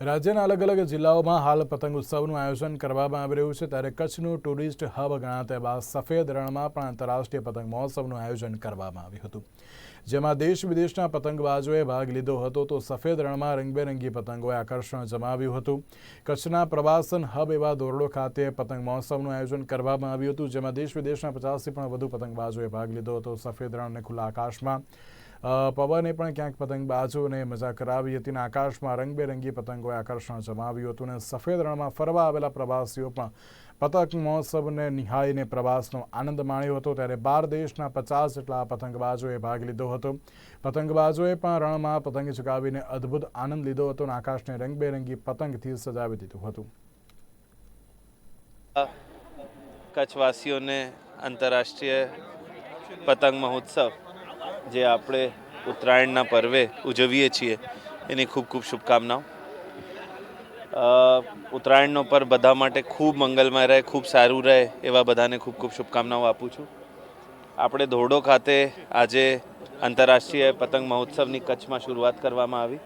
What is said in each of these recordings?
રાજ્યના અલગ અલગ જિલ્લાઓમાં હાલ પતંગ ઉત્સવનું આયોજન કરવામાં આવી રહ્યું છે. ત્યારે કચ્છનું ટુરિસ્ટ હબ ગણાતા એવા સફેદ રણમાં પણ આંતરરાષ્ટ્રીય પતંગ મહોત્સવનું આયોજન કરવામાં આવ્યું હતું. જેમાં દેશ વિદેશના પતંગબાજોએ ભાગ લીધો હતો તો સફેદ રણમાં રંગબેરંગી પતંગોએ આકર્ષણ જમાવ્યું હતું. કચ્છના પ્રવાસન હબ એવા દોરડો ખાતે પતંગ મહોત્સવનું આયોજન કરવામાં આવ્યું હતું, જેમાં દેશ વિદેશના પચાસથી પણ વધુ પતંગબાજોએ ભાગ લીધો હતો. સફેદ રણ અને ખુલ્લા આકાશમાં પવને પણ ક્યાંક પતંગબાજોને મજા કરાવી હતી અને આકાશમાં રંગબેરંગી પતંગોએ આકર્ષણ જમાવ્યું હતું અને સફેદ રણમાં ફરવા આવેલા પ્રવાસીઓ પણ પતંગ મહોત્સવને નિહાળીને પ્રવાસનો આનંદ માણ્યો હતો. ત્યારે બાર દેશના પચાસ જેટલા પતંગબાજોએ ભાગ લીધો હતો. પતંગબાજોએ પણ રણમાં પતંગ ચગાવીને અદ્ભુત આનંદ લીધો હતો અને આકાશને રંગબેરંગી પતંગથી સજાવી દીધું હતું. કચ્છવાસીઓને આંતરરાષ્ટ્રીય પતંગ મહોત્સવ, જે આપણે ઉત્તરાયણના પર્વે ઉજવીએ છીએ. એની ખૂબ ખૂબ શુભકામનાઓ. ઉત્તરાયણનો પર્વ બધા માટે ખૂબ મંગલમય રહે, ખૂબ સારું રહે એવા બધાને ખૂબ ખૂબ શુભકામનાઓ આપું છું. આપણે ધોરડો ખાતે આજે આંતરરાષ્ટ્રીય પતંગ મહોત્સવની કચ્છમાં શરૂઆત કરવામાં આવી.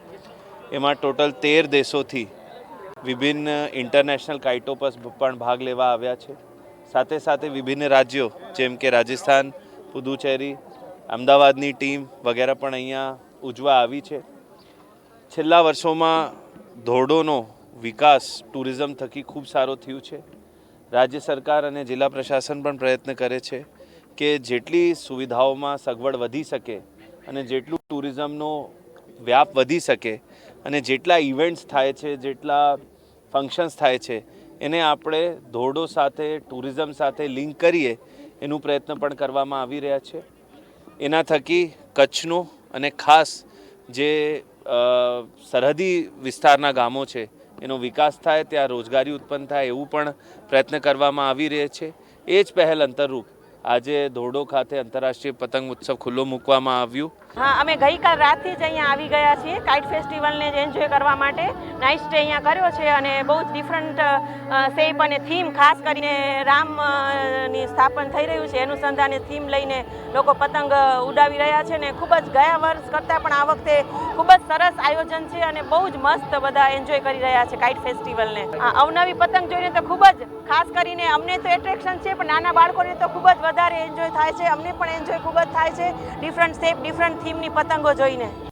એમાં ટોટલ તેર દેશોથી વિભિન્ન ઇન્ટરનેશનલ કાઇટો પર પણ ભાગ લેવા આવ્યા છે. સાથે સાથે વિભિન્ન રાજ્યો જેમ કે રાજસ્થાન, પુદુચેરી અમદાવાદની ટીમ વગેરે પણ અહીંયા ઉજવા આવી છે. છેલ્લા વર્ષોમાં ધોરડોનો વિકાસ ટુરિઝમ થકી ખૂબ સારો થયું છે. રાજ્ય સરકાર અને જિલ્લા પ્રશાસન પણ પ્રયત્ન કરે છે કે જેટલી સુવિધાઓમાં સગવડ વધી શકે અને જેટલું ટુરિઝમનો વ્યાપ વધી શકે અને જેટલા ઇવેન્ટ્સ થાય છે, જેટલા ફંક્શન્સ થાય છે, એને આપણે ધોરડો સાથે, ટુરિઝમ સાથે લિંક કરીએ એનું પ્રયત્ન પણ કરવામાં આવી રહ્યા છે. એના થકી કચ્છનું અને ખાસ જે સરહદી વિસ્તારના ગામો છે, એનો વિકાસ થાય, ત્યાં રોજગારી ઉત્પન્ન થાય એવું પણ પ્રયત્ન કરવામાં આવી રહે છે. એ જ પહેલ અંતરરૂપ આજે ધોરડો ખાતે આંતરરાષ્ટ્રીય પતંગ ઉત્સવ ખુલ્લો મૂકવામાં આવ્યું. હા, અમે ગઈકાલ રાતથી જ અહીંયા આવી ગયા છીએ કાઇટ ફેસ્ટિવલને જ એન્જોય કરવા માટે. નાઇટ સ્ટે અહીંયા કર્યો છે અને બહુ જ ડિફરન્ટ શેપ અને થીમ ખાસ કરીને રામની સ્થાપન થઈ રહ્યું છે. અનુસંધાને થીમ લઈને લોકો પતંગ ઉડાવી રહ્યા છે ને ખૂબ જ ગયા વર્ષ કરતાં પણ આ વખતે ખૂબ જ સરસ આયોજન છે અને બહુ જ મસ્ત બધા એન્જોય કરી રહ્યા છે કાઇટ ફેસ્ટિવલને. આ અવનવી પતંગ જોઈને તો ખૂબ જ, ખાસ કરીને અમને તો એટ્રેક્શન છે, પણ નાના બાળકોને તો ખૂબ જ વધારે એન્જોય થાય છે. અમને પણ એન્જોય ખૂબ જ થાય છે. ડિફરન્ટ શેપ ડિફરન્ટ થીમની પતંગો જોઈને.